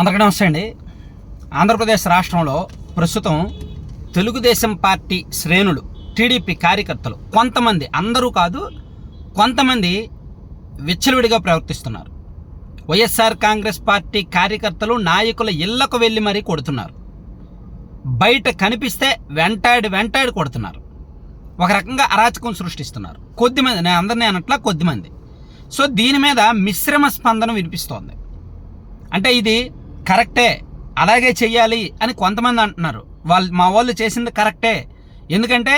అందరికీ నమస్తే అండి. ఆంధ్రప్రదేశ్ రాష్ట్రంలో ప్రస్తుతం తెలుగుదేశం పార్టీ శ్రేణులు టీడీపీ కార్యకర్తలు కొంతమంది అందరూ కాదు కొంతమంది విచ్చలవిడిగా ప్రవర్తిస్తున్నారు. వైఎస్ఆర్ కాంగ్రెస్ పార్టీ కార్యకర్తలు నాయకుల ఇళ్ళకు వెళ్ళి మరీ కొడుతున్నారు. బయట కనిపిస్తే వెంటాడి వెంటాడి కొడుతున్నారు. ఒక రకంగా అరాచకం సృష్టిస్తున్నారు. కొద్దిమంది నేను అందరినీ అనట్లా కొద్దిమంది. సో దీని మీద మిశ్రమ స్పందన వినిపిస్తోంది. అంటే ఇది కరెక్టే అలాగే చెయ్యాలి అని కొంతమంది అంటున్నారు. వాళ్ళు మా వాళ్ళు చేసింది కరెక్టే. ఎందుకంటే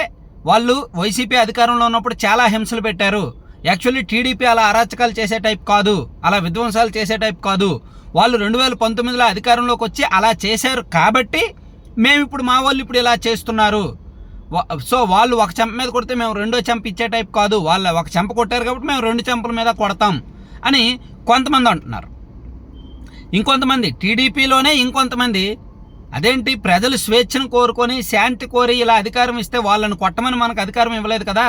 వాళ్ళు వైసీపీ అధికారంలో ఉన్నప్పుడు చాలా హింసలు పెట్టారు. యాక్చువల్లీ టీడీపీ అలా అరాచకాలు చేసే టైప్ కాదు అలా విధ్వంసాలు చేసే టైప్ కాదు. వాళ్ళు రెండు వేల పంతొమ్మిదిలో అధికారంలోకి వచ్చి అలా చేశారు కాబట్టి మేము ఇప్పుడు మా వాళ్ళు ఇప్పుడు ఇలా చేస్తున్నారు. సో వాళ్ళు ఒక చెంప మీద కొడితే మేము రెండో చెంప ఇచ్చే టైప్ కాదు. వాళ్ళు ఒక చెంప కొట్టారు కాబట్టి మేము రెండు చెంపల మీద కొడతాం అని కొంతమంది అంటున్నారు. ఇంకొంతమంది టీడీపీలోనే ఇంకొంతమంది. అదేంటి? ప్రజలు స్వేచ్ఛను కోరుకొని శాంతి కోరి ఇలా అధికారం ఇస్తే వాళ్ళని కొట్టమని మనకు అధికారం ఇవ్వలేదు కదా.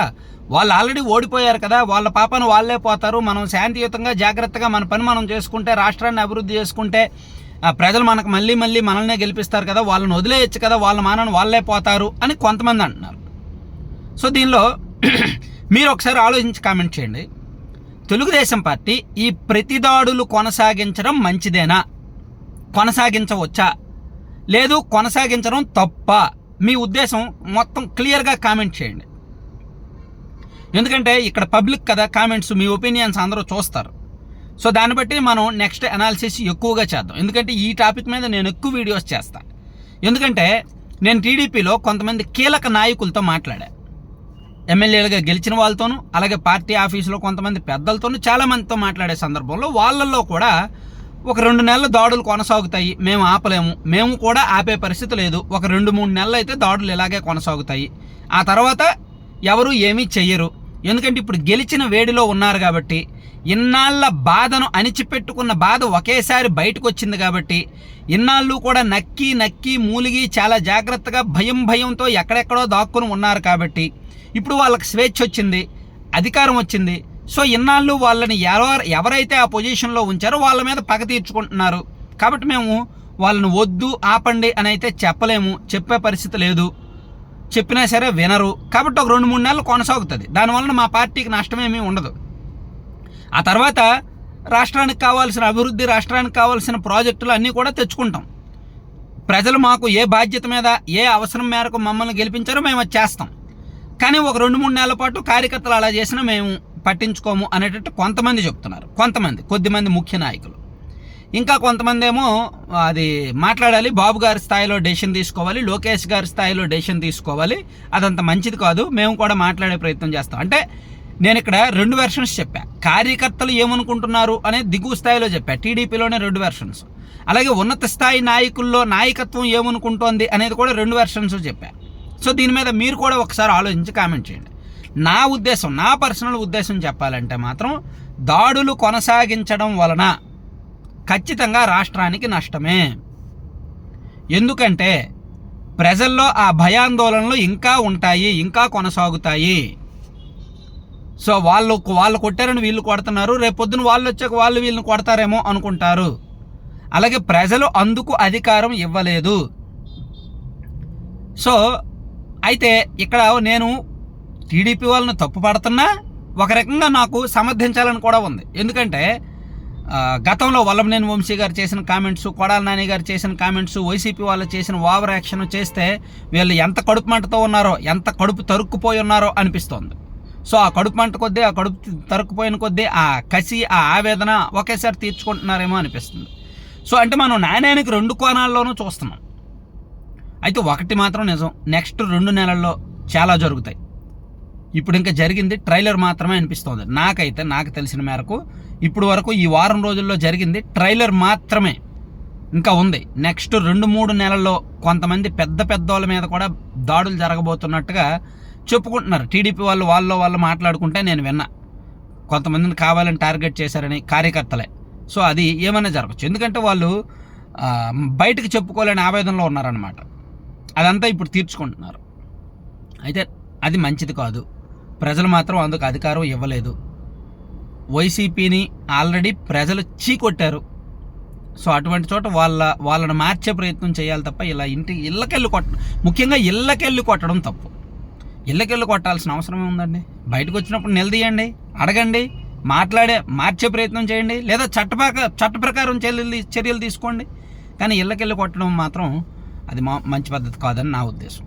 వాళ్ళు ఆల్రెడీ ఓడిపోయారు కదా. వాళ్ళ పాపన వాళ్ళే పోతారు. మనం శాంతియుతంగా జాగ్రత్తగా మన పని మనం చేసుకుంటే రాష్ట్రాన్ని అభివృద్ధి చేసుకుంటే ప్రజలు మనకు మళ్ళీ మళ్ళీ మనల్నే గెలిపిస్తారు కదా. వాళ్ళని వదిలేయచ్చు కదా. వాళ్ళ మానని వాళ్ళే పోతారు అని కొంతమంది అంటున్నారు. సో దీనిలో మీరు ఒకసారి ఆలోచించి కామెంట్ చేయండి. తెలుగుదేశం పార్టీ ఈ ప్రతిదాడులు కొనసాగించడం మంచిదేనా? కొనసాగించవచ్చా? లేదు కొనసాగించడం తప్ప? మీ ఉద్దేశం మొత్తం క్లియర్గా కామెంట్ చేయండి. ఎందుకంటే ఇక్కడ పబ్లిక్ కదా కామెంట్స్ మీ ఒపీనియన్స్ అందరూ చూస్తారు. సో దాన్ని బట్టి మనం నెక్స్ట్ అనాలిసిస్ ఎక్కువగా చేద్దాం. ఎందుకంటే ఈ టాపిక్ మీద నేను ఎక్కువ వీడియోస్ చేస్తాను ఎందుకంటే నేను టీడీపీలో కొంతమంది కీలక నాయకులతో మాట్లాడా. ఎమ్మెల్యేలుగా గెలిచిన వాళ్ళతోనూ అలాగే పార్టీ ఆఫీసులో కొంతమంది పెద్దలతోనూ చాలామందితో మాట్లాడే సందర్భంలో వాళ్ళల్లో కూడా ఒక రెండు నెలలు దాడులు కొనసాగుతాయి మేము ఆపలేము మేము కూడా ఆపే పరిస్థితి లేదు. ఒక రెండు మూడు నెలలు అయితే దాడులు ఇలాగే కొనసాగుతాయి. ఆ తర్వాత ఎవరు ఏమీ చెయ్యరు. ఎందుకంటే ఇప్పుడు గెలిచిన వేడిలో ఉన్నారు కాబట్టి ఇన్నాళ్ళ బాధను అణిచిపెట్టుకున్న బాధ ఒకేసారి బయటకు వచ్చింది కాబట్టి ఇన్నాళ్ళు కూడా నక్కి నక్కి మూలిగి చాలా జాగ్రత్తగా భయం భయంతో ఎక్కడెక్కడో దాక్కుని ఉన్నారు కాబట్టి ఇప్పుడు వాళ్ళకి స్వేచ్ఛ వచ్చింది అధికారం వచ్చింది. సో ఇన్నాళ్ళు వాళ్ళని ఎవరు ఎవరైతే ఆ పొజిషన్లో ఉంచారో వాళ్ళ మీద పగ తీర్చుకుంటున్నారు. కాబట్టి మేము వాళ్ళని వద్దు ఆపండి అని అయితే చెప్పలేము. చెప్పే పరిస్థితి లేదు. చెప్పినా సరే వినరు. కాబట్టి ఒక రెండు మూడు నెలలు కొనసాగుతుంది. దానివలన మా పార్టీకి నష్టమేమీ ఉండదు. ఆ తర్వాత రాష్ట్రానికి కావాల్సిన అభివృద్ధి రాష్ట్రానికి కావాల్సిన ప్రాజెక్టులు అన్నీ కూడా తెచ్చుకుంటాం. ప్రజలు మాకు ఏ బాధ్యత మీద ఏ అవసరం మేరకు మమ్మల్ని గెలిపించారో మేము అది చేస్తాం. కానీ ఒక రెండు మూడు నెలల పాటు కార్యకర్తలు అలా చేసినా మేము పట్టించుకోము అనేటట్టు కొంతమంది చెప్తున్నారు. కొంతమంది కొద్దిమంది ముఖ్య నాయకులు. ఇంకా కొంతమంది ఏమో అది మాట్లాడాలి బాబు గారి స్థాయిలో డెసిషన్ తీసుకోవాలి లోకేష్ గారి స్థాయిలో డెసిషన్ తీసుకోవాలి అదంత మంచిది కాదు మేము కూడా మాట్లాడే ప్రయత్నం చేస్తాం. అంటే నేను ఇక్కడ రెండు వెర్షన్స్ చెప్పా. కార్యకర్తలు ఏమనుకుంటున్నారు అనేది దిగువ స్థాయిలో చెప్పా. టీడీపీలోనే రెండు వెర్షన్స్ అలాగే ఉన్నత స్థాయి నాయకుల్లో నాయకత్వం ఏమనుకుంటోంది అనేది కూడా రెండు వెర్షన్స్ చెప్పా. సో దీని మీద మీరు కూడా ఒకసారి ఆలోచించి కామెంట్ చేయండి. నా ఉద్దేశం నా పర్సనల్ ఉద్దేశం చెప్పాలంటే మాత్రం దాడులు కొనసాగించడం వలన ఖచ్చితంగా రాష్ట్రానికి నష్టమే. ఎందుకంటే ప్రజల్లో ఆ భయాందోళనలు ఇంకా ఉంటాయి ఇంకా కొనసాగుతాయి. సో వాళ్ళు వాళ్ళు కొట్టారని వీళ్ళు కొడుతున్నారు రేపొద్దున వాళ్ళు వచ్చాక వాళ్ళు వీళ్ళని కొడతారేమో అనుకుంటారు. అలాగే ప్రజలు అందుకు అధికారం ఇవ్వలేదు. సో అయితే ఇక్కడ నేను టీడీపీ వాళ్ళని తప్పు పడుతున్నా ఒక రకంగా నాకు సమర్థించాలని కూడా ఉంది. ఎందుకంటే గతంలో వల్లభనేని వంశీ గారు చేసిన కామెంట్స్ కొడాల నాని గారు చేసిన కామెంట్స్ వైసీపీ వాళ్ళు చేసిన ఓవర్ యాక్షన్ చేస్తే వీళ్ళు ఎంత కడుపు మంటతో ఉన్నారో ఎంత కడుపు తరుక్కుపోయి ఉన్నారో అనిపిస్తోంది. సో ఆ కడుపు మంట కొద్దీ ఆ కడుపు తరుక్కుపోయిన కొద్దీ ఆ కసి ఆ ఆవేదన ఒకేసారి తీర్చుకుంటున్నారేమో అనిపిస్తుంది. సో అంటే మనం నాణ్యానికి రెండు కోణాల్లోనూ చూస్తున్నాం. అయితే ఒకటి మాత్రం నిజం. నెక్స్ట్ రెండు నెలల్లో చాలా జరుగుతాయి. ఇప్పుడు ఇంకా జరిగింది ట్రైలర్ మాత్రమే అనిపిస్తోంది. నాకైతే నాకు తెలిసిన మేరకు ఇప్పుడు వరకు ఈ వారం రోజుల్లో జరిగింది ట్రైలర్ మాత్రమే ఇంకా ఉంది. నెక్స్ట్ రెండు మూడు నెలల్లో కొంతమంది పెద్ద పెద్దోళ్ళ మీద కూడా దాడులు జరగబోతున్నట్టుగా చెప్పుకుంటున్నారు. టీడీపీ వాళ్ళు వాళ్ళు వాళ్ళు మాట్లాడుకుంటే నేను విన్నా. కొంతమందిని కావాలని టార్గెట్ చేశారని కార్యకర్తలే. సో అది ఏమైనా జరగచ్చు. ఎందుకంటే వాళ్ళు బయటకు చెప్పుకోలేని ఆవేదనలో ఉన్నారనమాట అదంతా ఇప్పుడు తీర్చుకుంటున్నారు. అయితే అది మంచిది కాదు. ప్రజలు మాత్రం అందుకు అధికారం ఇవ్వలేదు. వైసీపీని ఆల్రెడీ ప్రజలు చీకొట్టారు. సో అటువంటి చోట వాళ్ళ వాళ్ళని మార్చే ప్రయత్నం చేయాలి తప్ప ఇలా ఇంటి ఇళ్ళకెళ్ళి కొట్టడం ముఖ్యంగా ఇళ్ళకెళ్ళి కొట్టడం తప్పు. ఇళ్ళకెళ్ళి కొట్టాల్సిన అవసరం ఉందండి బయటకు వచ్చినప్పుడు నిలదీయండి అడగండి మాట్లాడే మార్చే ప్రయత్నం చేయండి లేదా చట్టపాక చట్ట ప్రకారం చర్యలు చర్యలు తీసుకోండి. కానీ ఇళ్ళకెళ్ళి కొట్టడం మాత్రం అది మా మంచి పద్ధతి కాదని నా ఉద్దేశం.